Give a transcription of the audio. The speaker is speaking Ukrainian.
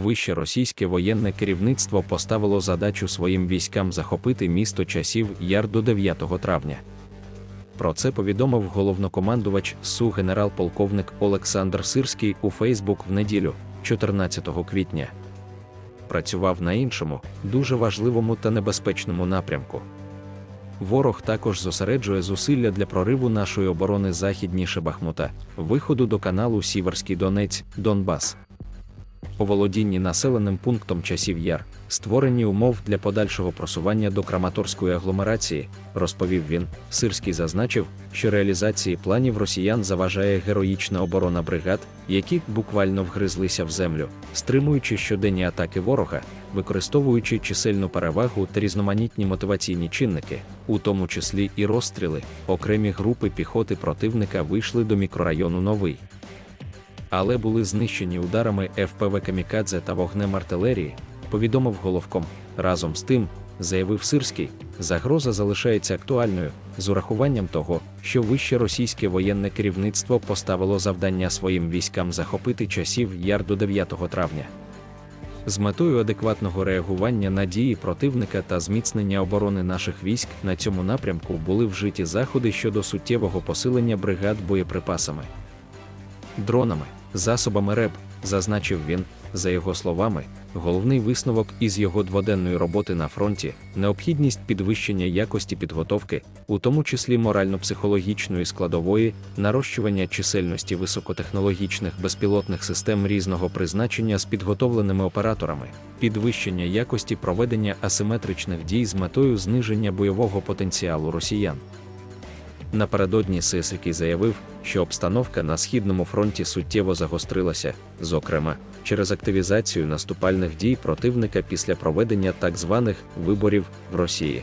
вище російське воєнне керівництво поставило задачу своїм військам захопити місто часів Яр до 9 травня. Про це повідомив головнокомандувач СУ генерал-полковник Олександр Сирський у Фейсбук в неділю, 14 квітня. Працював на іншому, дуже важливому та небезпечному напрямку. Ворог також зосереджує зусилля для прориву нашої оборони західніше Бахмута, виходу до каналу Сіверський Донець, Донбас. Оволодінні населеним пунктом часів Яр, створені умов для подальшого просування до Краматорської агломерації, розповів він. Сирський зазначив, що реалізації планів росіян заважає героїчна оборона бригад, які буквально вгризлися в землю, стримуючи щоденні атаки ворога, використовуючи чисельну перевагу та різноманітні мотиваційні чинники, у тому числі і розстріли, окремі групи піхоти противника вийшли до мікрорайону Новий але були знищені ударами ФПВ Камікадзе та вогнем артилерії, повідомив головком. Разом з тим, заявив Сирський, загроза залишається актуальною з урахуванням того, що вище російське воєнне керівництво поставило завдання своїм військам захопити часів яр до 9 травня. З метою адекватного реагування на дії противника та зміцнення оборони наших військ на цьому напрямку були вжиті заходи щодо суттєвого посилення бригад боєприпасами дронами, засобами РЕБ, зазначив він, за його словами, головний висновок із його дводенної роботи на фронті необхідність підвищення якості підготовки, у тому числі морально-психологічної складової, нарощування чисельності високотехнологічних безпілотних систем різного призначення з підготовленими операторами, підвищення якості проведення асиметричних дій з метою зниження бойового потенціалу росіян. Напередодні Сисикий заявив, що обстановка на східному фронті суттєво загострилася, зокрема, через активізацію наступальних дій противника після проведення так званих виборів в Росії.